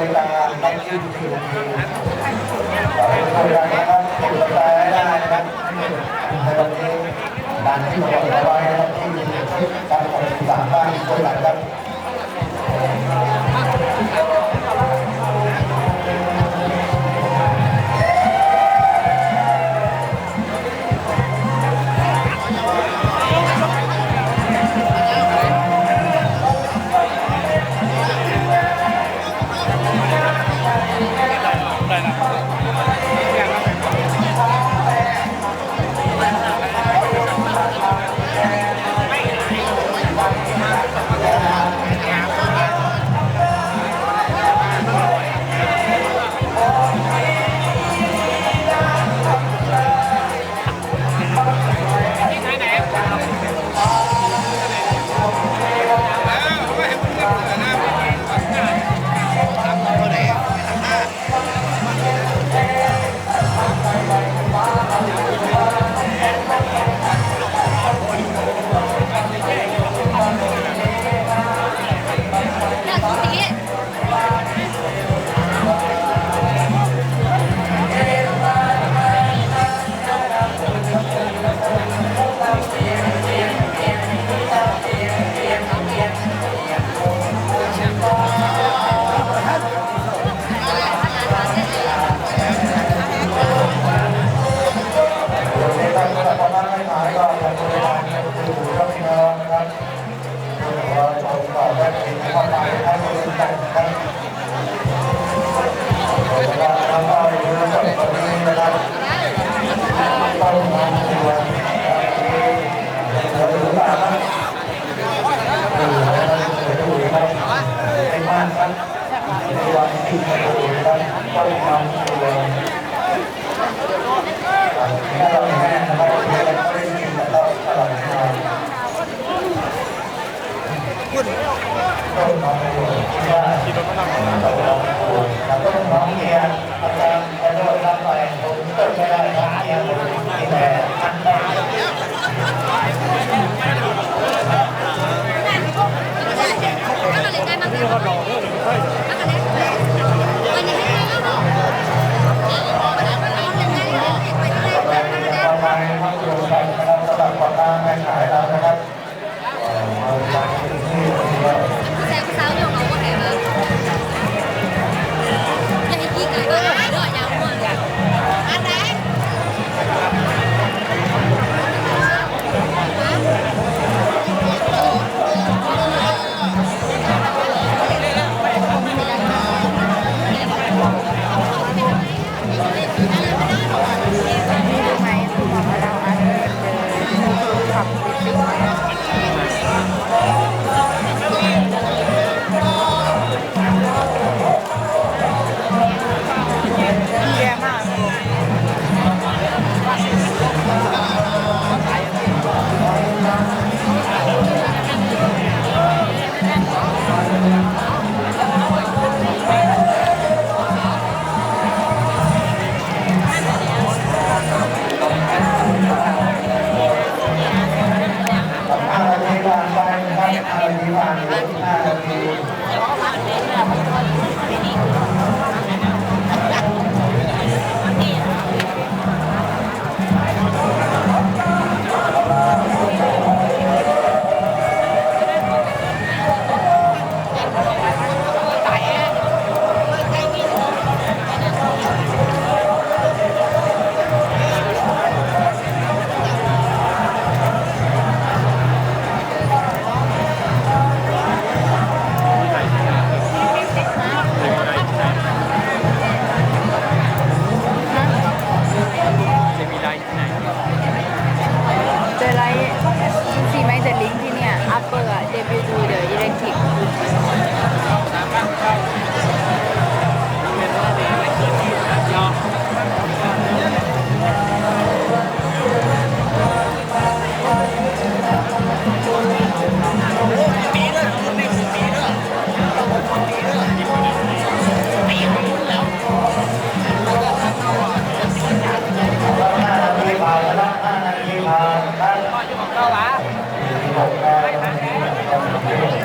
回来啊当爹就可以了 นะครับต้องทำตัวเหลือหรือเปล่าครับเหลือเหลือหรือเปล่าไม่มากครับในวันที่เหลือครับต้องทำ 你好找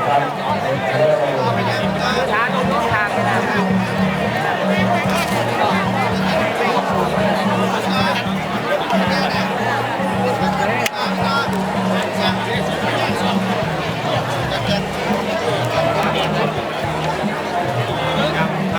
ครับ